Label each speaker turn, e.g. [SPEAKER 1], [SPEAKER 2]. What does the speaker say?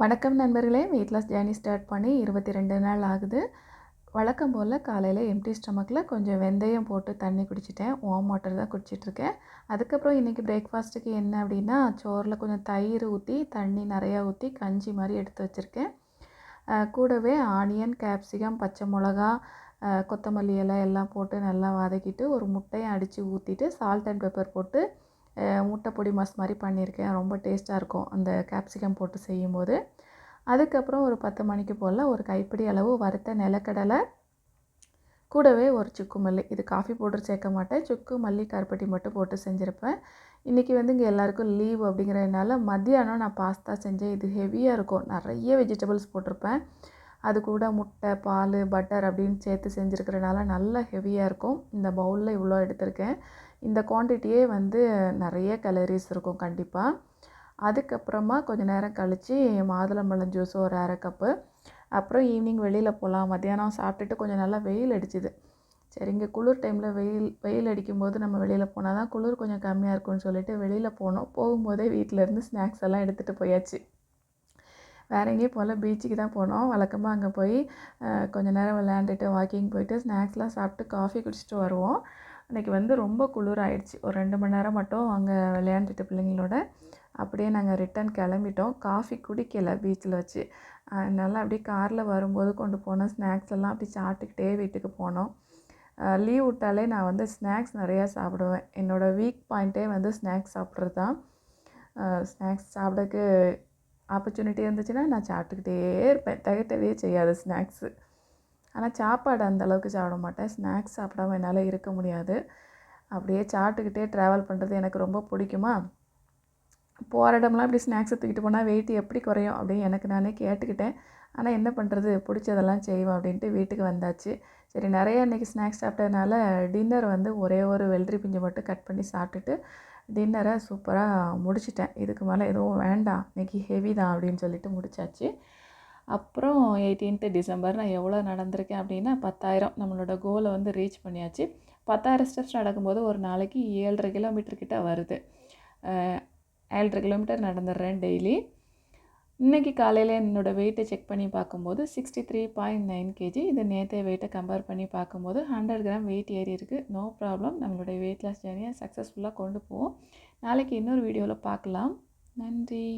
[SPEAKER 1] வணக்கம் நண்பர்களே weight loss journey start பண்ணி இருபத்தி ரெண்டு நாள் ஆகுது. வழக்கம் போல் காலையில் எம்டி ஸ்டமக்கில் கொஞ்சம் வெந்தயம் போட்டு தண்ணி குடிச்சிட்டேன். வார்ம் வாட்டர் தான் குடிச்சிட்ருக்கேன் அதுக்கப்புறம் இன்றைக்கி பிரேக்ஃபாஸ்ட்டுக்கு என்ன அப்படின்னா சோறில் கொஞ்சம் தயிர் ஊற்றி தண்ணி நிறையா ஊற்றி கஞ்சி மாதிரி எடுத்து வச்சுருக்கேன். கூடவே ஆனியன் கேப்சிகம் பச்சை மிளகா கொத்தமல்லி இலை எல்லாம் போட்டு நல்லா வதக்கிட்டு ஒரு முட்டையை அடித்து ஊற்றிட்டு சால்ட் அண்ட் பெப்பர் போட்டு முட்டைப்பொடி பொடி மாஸ் மாதிரி பண்ணியிருக்கேன். ரொம்ப டேஸ்ட்டாக இருக்கும். அந்த கேப்சிகம் போட்டு செய்யும்போது. அதுக்கப்புறம் ஒரு பத்து மணிக்கு போல் ஒரு கைப்பிடி அளவு வறுத்த நிலக்கடலை கூடவே ஒரு சுக்கு மல்லி. இது காஃபி பவுடர் சேர்க்க மாட்டேன். சுக்கு மல்லி கருப்பட்டி மட்டும் போட்டு செஞ்சுருப்பேன். இன்றைக்கி வந்து இங்கே எல்லாேருக்கும் லீவ் அப்படிங்கிறதுனால மத்தியானம் நான் பாஸ்தா செஞ்சேன். இது ஹெவியாக இருக்கும். நிறைய வெஜிடபிள்ஸ் போட்டிருப்பேன். அது கூட முட்டை பால் பட்டர் அப்படின்னு சேர்த்து செஞ்சுருக்கிறனால நல்லா ஹெவியாக இருக்கும். இந்த பவுலில் இவ்வளோ எடுத்திருக்கேன். இந்த குவான்டிட்டியே வந்து நிறைய கலரிஸ் இருக்கும் கண்டிப்பாக அதுக்கப்புறமா கொஞ்சம் நேரம் கழித்து மாதுளம்பழம் ஜூஸ் ஒரு அரை கப்பு அப்புறம் ஈவினிங் வெளியில் போகலாம் மத்தியானம் சாப்பிட்டுட்டு கொஞ்சம் நல்லா வெயில் அடிச்சுது. சரி இங்கே குளிர் டைமில் வெயில் வெயில் அடிக்கும்போது நம்ம வெளியில் போனால் தான் குளிர் கொஞ்சம் கம்மியாக இருக்கும்னு சொல்லிட்டு வெளியில் போனோம். போகும்போதே வீட்டிலேருந்து ஸ்நாக்ஸ் எல்லாம் எடுத்துகிட்டு போயாச்சு. வேறு எங்கேயும் போகல. பீச்சுக்கு தான் போனோம். வழக்கமாக அங்கே போய் கொஞ்சம் கொஞ்ச நேரம் விளையாண்டுட்டு வாக்கிங் போயிட்டு ஸ்நாக்ஸ்லாம் சாப்பிட்டு காஃபி குடிச்சிட்டு வருவோம். அன்றைக்கி வந்து ரொம்ப குளிர் ஆயிடுச்சு ஒரு ரெண்டு மணி நேரம் மட்டும் அங்கே விளையாண்டுட்டு பிள்ளைங்களோட. அப்படியே நாங்கள் ரிட்டன் கிளம்பிட்டோம். காஃபி குடிக்கலை பீச்சில் வச்சு. அதனால் அப்படியே காரில் வரும்போது கொண்டு போனோம் ஸ்நாக்ஸ் எல்லாம் அப்படி சாப்பிட்டுக்கிட்டே வீட்டுக்கு போனோம். லீவ் விட்டாலே நான் வந்து ஸ்நாக்ஸ் நிறையா சாப்பிடுவேன். என்னோடய வீக் பாயிண்ட்டே வந்து ஸ்நாக்ஸ் சாப்பிட்றது தான். ஸ்நாக்ஸ் சாப்பிடக்கு ஆப்பர்ச்சுனிட்டி இருந்துச்சுன்னா நான் சாப்பிட்டுக்கிட்டே இருப்பேன். திகட்டவே செய்யாது ஸ்நாக்ஸு ஆனால் சாப்பாடு அந்தளவுக்கு சாப்பிட மாட்டேன். ஸ்நாக்ஸ் சாப்பிடாம என்னால் இருக்க முடியாது. அப்படியே சாப்பிட்டுக்கிட்டே ட்ராவல் பண்ணுறது எனக்கு ரொம்ப பிடிக்குமா? போகிற இடம்லாம் இப்படி ஸ்நாக்ஸை தூக்கிட்டு போனால் வெயிட் எப்படி குறையும் அப்படின்னு எனக்கு நானே கேட்டுக்கிட்டேன். ஆனால் என்ன பண்ணுறது பிடிச்சதெல்லாம் செய்வோம் அப்படின்ட்டு வீட்டுக்கு வந்தாச்சு. சரி நிறைய இன்றைக்கி ஸ்நாக்ஸ் சாப்பிட்டதுனால டின்னர் வந்து ஒரே ஒரு வெள்ளரி பிஞ்சு மட்டும் கட் பண்ணி சாப்பிட்டுட்டு டின்னரை சூப்பராக முடிச்சிட்டேன். இதுக்கு மேலே எதுவும் வேண்டாம். இன்றைக்கி ஹெவி தான் அப்படின்னு சொல்லிட்டு முடிச்சாச்சு. அப்புறம் எயிட்டீன்த்து டிசம்பர் நான் எவ்வளோ நடந்திருக்கேன் அப்படின்னா பத்தாயிரம் நம்மளோட கோலை வந்து ரீச் பண்ணியாச்சு. பத்தாயிரம் ஸ்டெப்ஸ் நடக்கும்போது ஒரு நாளைக்கு ஏழரை கிலோமீட்டர் கிட்ட வருது. ஏழரை கிலோமீட்டர் நடந்துடுறேன் டெய்லி. இன்றைக்கி காலையில் என்னோடய வெயிட்டை செக் பண்ணி பார்க்கும்போது sixty three point nine kg இது நேற்றைய வெயிட்டை கம்பேர் பண்ணி பார்க்கும்போது ஹண்ட்ரட் கிராம் வெயிட் ஏறி இருக்குது நோ ப்ராப்ளம் நம்மளுடைய வெயிட் லாஸ் ஜேர்னியை சக்ஸஸ்ஃபுல்லாக கொண்டு போவோம். நாளைக்கு இன்னொரு வீடியோவில் பார்க்கலாம். நன்றி.